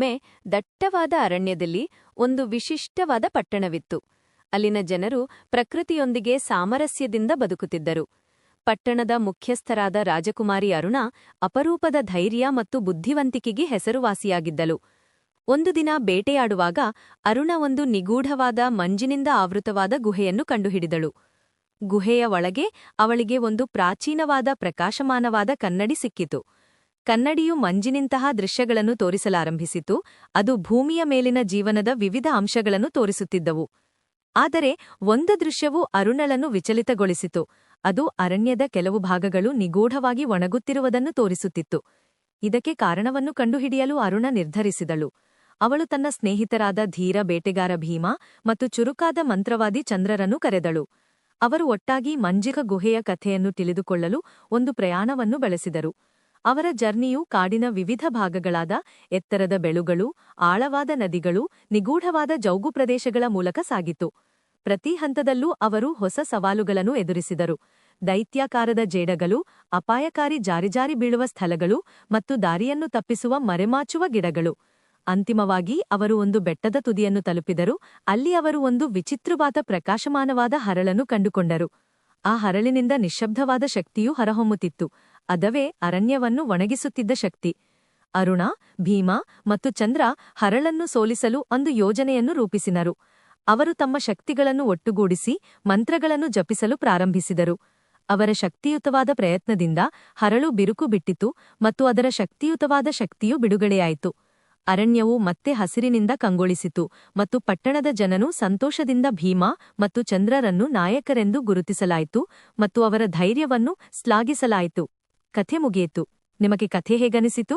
ಒಮ್ಮೆ ದಟ್ಟವಾದ ಅರಣ್ಯದಲ್ಲಿ ಒಂದು ವಿಶಿಷ್ಟವಾದ ಪಟ್ಟಣವಿತ್ತು. ಅಲ್ಲಿನ ಜನರು ಪ್ರಕೃತಿಯೊಂದಿಗೆ ಸಾಮರಸ್ಯದಿಂದ ಬದುಕುತ್ತಿದ್ದರು. ಪಟ್ಟಣದ ಮುಖ್ಯಸ್ಥರಾದ ರಾಜಕುಮಾರಿ ಅರುಣ ಅಪರೂಪದ ಧೈರ್ಯ ಮತ್ತು ಬುದ್ಧಿವಂತಿಕೆಗೆ ಹೆಸರುವಾಸಿಯಾಗಿದ್ದಳು. ಒಂದು ದಿನ ಬೇಟೆಯಾಡುವಾಗ ಅರುಣ ಒಂದು ನಿಗೂಢವಾದ ಮಂಜಿನಿಂದ ಆವೃತವಾದ ಗುಹೆಯನ್ನು ಕಂಡುಹಿಡಿದಳು. ಗುಹೆಯ ಒಳಗೆ ಅವಳಿಗೆ ಒಂದು ಪ್ರಾಚೀನವಾದ ಪ್ರಕಾಶಮಾನವಾದ ಕನ್ನಡಿ ಸಿಕ್ಕಿತು. ಕನ್ನಡಿಯು ಮಂಜಿನಿಂತಹ ದೃಶ್ಯಗಳನ್ನು ತೋರಿಸಲಾರಂಭಿಸಿತು, ಅದು ಭೂಮಿಯ ಮೇಲಿನ ಜೀವನದ ವಿವಿಧ ಅಂಶಗಳನ್ನು ತೋರಿಸುತ್ತಿದ್ದವು. ಆದರೆ ಒಂದು ದೃಶ್ಯವು ಅರುಣಳನ್ನು ವಿಚಲಿತಗೊಳಿಸಿತು, ಅದು ಅರಣ್ಯದ ಕೆಲವು ಭಾಗಗಳು ನಿಗೂಢವಾಗಿ ಒಣಗುತ್ತಿರುವುದನ್ನು ತೋರಿಸುತ್ತಿತ್ತು. ಇದಕ್ಕೆ ಕಾರಣವನ್ನು ಕಂಡುಹಿಡಿಯಲು ಅರುಣ ನಿರ್ಧರಿಸಿದಳು. ಅವಳು ತನ್ನ ಸ್ನೇಹಿತರಾದ ಧೀರ ಬೇಟೆಗಾರ ಭೀಮ ಮತ್ತು ಚುರುಕಾದ ಮಂತ್ರವಾದಿ ಚಂದ್ರರನ್ನು ಕರೆದಳು. ಅವರು ಒಟ್ಟಾಗಿ ಮಂಜಿಗ ಗುಹೆಯ ಕಥೆಯನ್ನು ತಿಳಿದುಕೊಳ್ಳಲು ಒಂದು ಪ್ರಯಾಣವನ್ನು ಬೆಳೆಸಿದರು. ಅವರ ಜರ್ನಿಯು ಕಾಡಿನ ವಿವಿಧ ಭಾಗಗಳಾದ ಎತ್ತರದ ಬೆಳುಗಳು, ಆಳವಾದ ನದಿಗಳು, ನಿಗೂಢವಾದ ಜೌಗು ಪ್ರದೇಶಗಳ ಮೂಲಕ ಸಾಗಿತು. ಪ್ರತಿ ಹಂತದಲ್ಲೂ ಅವರು ಹೊಸ ಸವಾಲುಗಳನ್ನು ಎದುರಿಸಿದರು. ದೈತ್ಯಾಕಾರದ ಜೇಡಗಳು, ಅಪಾಯಕಾರಿ ಜಾರಿಜಾರಿ ಬೀಳುವ ಸ್ಥಳಗಳು ಮತ್ತು ದಾರಿಯನ್ನು ತಪ್ಪಿಸುವ ಮರೆಮಾಚುವ ಗಿಡಗಳು. ಅಂತಿಮವಾಗಿ ಅವರು ಒಂದು ಬೆಟ್ಟದ ತುದಿಯನ್ನು ತಲುಪಿದರು, ಅಲ್ಲಿ ಅವರು ಒಂದು ವಿಚಿತ್ರವಾದ ಪ್ರಕಾಶಮಾನವಾದ ಹರಳನ್ನು ಕಂಡುಕೊಂಡರು. ಆ ಹರಳಿನಿಂದ ನಿಶ್ಶಬ್ದವಾದ ಶಕ್ತಿಯು ಹೊರಹೊಮ್ಮುತ್ತಿತ್ತು. ಅದವೇ ಅರಣ್ಯವನ್ನು ಒಣಗಿಸುತ್ತಿದ್ದ ಶಕ್ತಿ. ಅರುಣ, ಭೀಮಾ ಮತ್ತು ಚಂದ್ರ ಹರಳನ್ನು ಸೋಲಿಸಲು ಒಂದು ಯೋಜನೆಯನ್ನು ರೂಪಿಸಿದರು ಅವರು ತಮ್ಮ ಶಕ್ತಿಗಳನ್ನು ಒಟ್ಟುಗೂಡಿಸಿ ಮಂತ್ರಗಳನ್ನು ಜಪಿಸಲು ಪ್ರಾರಂಭಿಸಿದರು. ಅವರ ಶಕ್ತಿಯುತವಾದ ಪ್ರಯತ್ನದಿಂದ ಹರಳು ಬಿರುಕು ಬಿಟ್ಟಿತು ಮತ್ತು ಅದರ ಶಕ್ತಿಯುತವಾದ ಶಕ್ತಿಯು ಬಿಡುಗಡೆಯಾಯಿತು. ಅರಣ್ಯವು ಮತ್ತೆ ಹಸಿರಿನಿಂದ ಕಂಗೊಳಿಸಿತು ಮತ್ತು ಪಟ್ಟಣದ ಜನನು ಸಂತೋಷದಿಂದ ಭೀಮಾ ಮತ್ತು ಚಂದ್ರರನ್ನು ನಾಯಕರೆಂದು ಗುರುತಿಸಲಾಯಿತು ಮತ್ತು ಅವರ ಧೈರ್ಯವನ್ನು ಶ್ಲಾಘಿಸಲಾಯಿತು. ಕಥೆ ಮುಗಿಯಿತು. ನಿಮಗೆ ಕಥೆ ಹೇಗನಿಸಿತು?